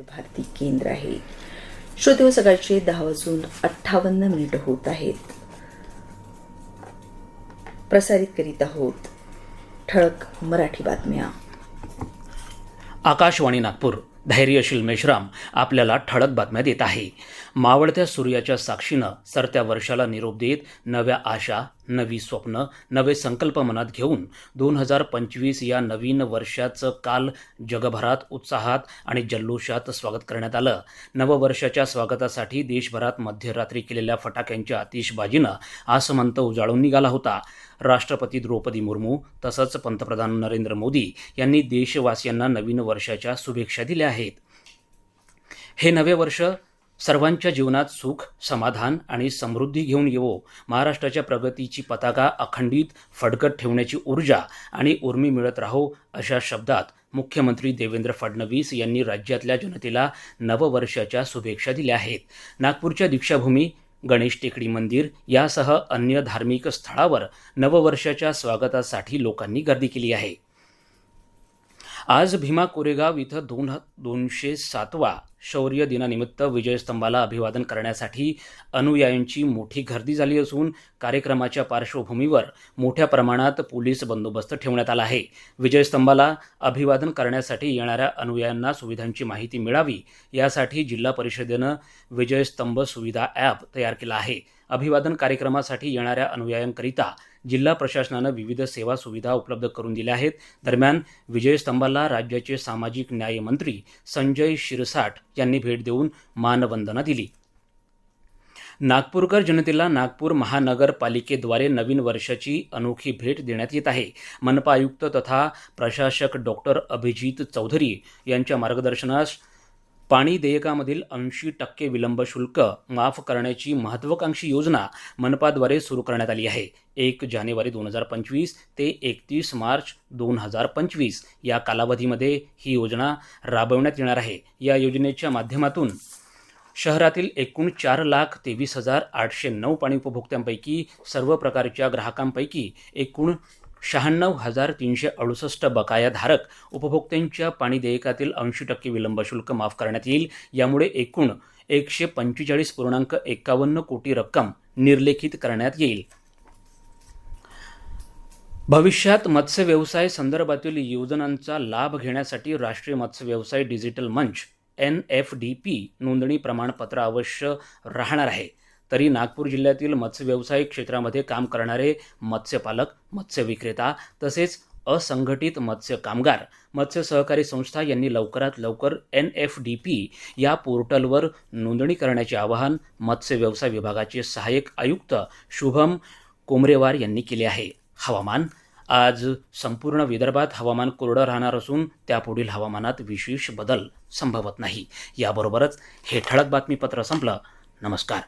भारती केंद्र आहे. श्रोते सकाळचे दहा वाजून अठ्ठावन्न मिनिट होत आहेत. प्रसारित करीत आहोत ठळक मराठी बातम्या. आकाशवाणी नागपूर धैर्यशील मेश्राम आपल्याला ठळक बातम्या देत आहे. मावळत्या सूर्याच्या साक्षीनं सरत्या वर्षाला निरोप देत नव्या आशा नवी स्वप्न नवे संकल्प मनात घेऊन दोन हजार पंचवीस या नवीन वर्षाचं काल जगभरात उत्साहात आणि जल्लोषात स्वागत करण्यात आलं. नववर्षाच्या स्वागतासाठी देशभरात मध्यरात्री केलेल्या फटाक्यांच्या आतिषबाजीनं आसमंत उजाळून निघाला होता. राष्ट्रपती द्रौपदी मुर्मू तसंच पंतप्रधान नरेंद्र मोदी यांनी देशवासियांना नवीन वर्षाच्या शुभेच्छा दिल्या आहेत. हे नवे वर्ष सर्वांच्या जीवनात सुख समाधान आणि समृद्धी घेऊन येवो. महाराष्ट्राच्या प्रगतीची पताका अखंडित फडकत ठेवण्याची ऊर्जा आणि उर्मी मिळत राहो अशा शब्दात मुख्यमंत्री देवेंद्र फडणवीस यांनी राज्यातल्या जनतेला नववर्षाच्या शुभेच्छा दिल्या आहेत. नागपूरच्या दीक्षाभूमी गणेश टेकडी मंदिर यासह अन्य धार्मिक स्थळावर नववर्षाच्या स्वागतासाठी लोकांनी गर्दी केली आहे. आज भीमा कोरेगाव इथं दोन दोनशे सातवा शौर्य दिनानिमित्त विजयस्तंभाला अभिवादन करण्यासाठी अनुयायांची मोठी गर्दी झाली असून कार्यक्रमाच्या पार्श्वभूमीवर मोठ्या प्रमाणात पोलीस बंदोबस्त ठेवण्यात आला आहे. विजयस्तंभाला अभिवादन करण्यासाठी येणाऱ्या अनुयायांना सुविधांची माहिती मिळावी यासाठी जिल्हा परिषदेनं विजयस्तंभ सुविधा ॲप तयार केला आहे. अभिवादन कार्यक्रमासाठी येणाऱ्या अनुयायांकरिता जिल्हा प्रशासनानं विविध सेवा सुविधा उपलब्ध करून दिल्या आहेत. दरम्यान विजयस्तंभाला राज्याचे सामाजिक न्याय मंत्री संजय शिरसाट यांनी भेट देऊन मानवंदना दिली. नागपूरकर जनतेला नागपूर महानगरपालिकेद्वारे नवीन वर्षाची अनोखी भेट देण्यात येत आहे. मनपा आयुक्त तथा प्रशासक डॉक्टर अभिजित चौधरी यांच्या मार्गदर्शनास पाणी देयकामधील ऐंशी टक्के विलंब शुल्क माफ करण्याची महत्त्वाकांक्षी योजना मनपाद्वारे सुरू करण्यात आली आहे. एक जानेवारी दोन हजार पंचवीस ते एकतीस मार्च दोन हजार पंचवीस या कालावधीमध्ये ही योजना राबवण्यात येणार आहे. या योजनेच्या माध्यमातून शहरातील एकूण चार लाख तेवीस हजार आठशे नऊ पाणी उपभोक्त्यांपैकी सर्व प्रकारच्या ग्राहकांपैकी एकूण शहाण्णव हजार तीनशे अडुसष्ट बकायाधारक उपभोक्त्यांच्या पाणी देयकातील ऐंशी टक्के विलंब शुल्क माफ करण्यात येईल. यामुळे एकूण एकशे पंचेचाळीस पूर्णांक एकावन्न कोटी रक्कम निर्लेखित करण्यात येईल. भविष्यात मत्स्य व्यवसाय संदर्भातील योजनांचा लाभ घेण्यासाठी राष्ट्रीय मत्स्य व्यवसाय डिजिटल मंच एन एफ डी पी नोंदणी प्रमाणपत्र अवश्य राहणार आहे. तरी नागपूर जिल्ह्यातील मत्स्य व्यवसाय क्षेत्रामध्ये काम करणारे मत्स्यपालक मत्स्य विक्रेता तसेच असंघटित मत्स्य कामगार मत्स्य सहकारी संस्था यांनी लवकरात लवकर एन एफ डी पी या पोर्टलवर नोंदणी करण्याचे आवाहन मत्स्य व्यवसाय विभागाचे सहाय्यक आयुक्त शुभम कोमरेवार यांनी केले आहे. हवामान आज संपूर्ण विदर्भात हवामान कोरडं राहणार असून त्यापुढील हवामानात विशेष बदल संभवत नाही. याबरोबरच हे ठळक बातमीपत्र संपलं. नमस्कार.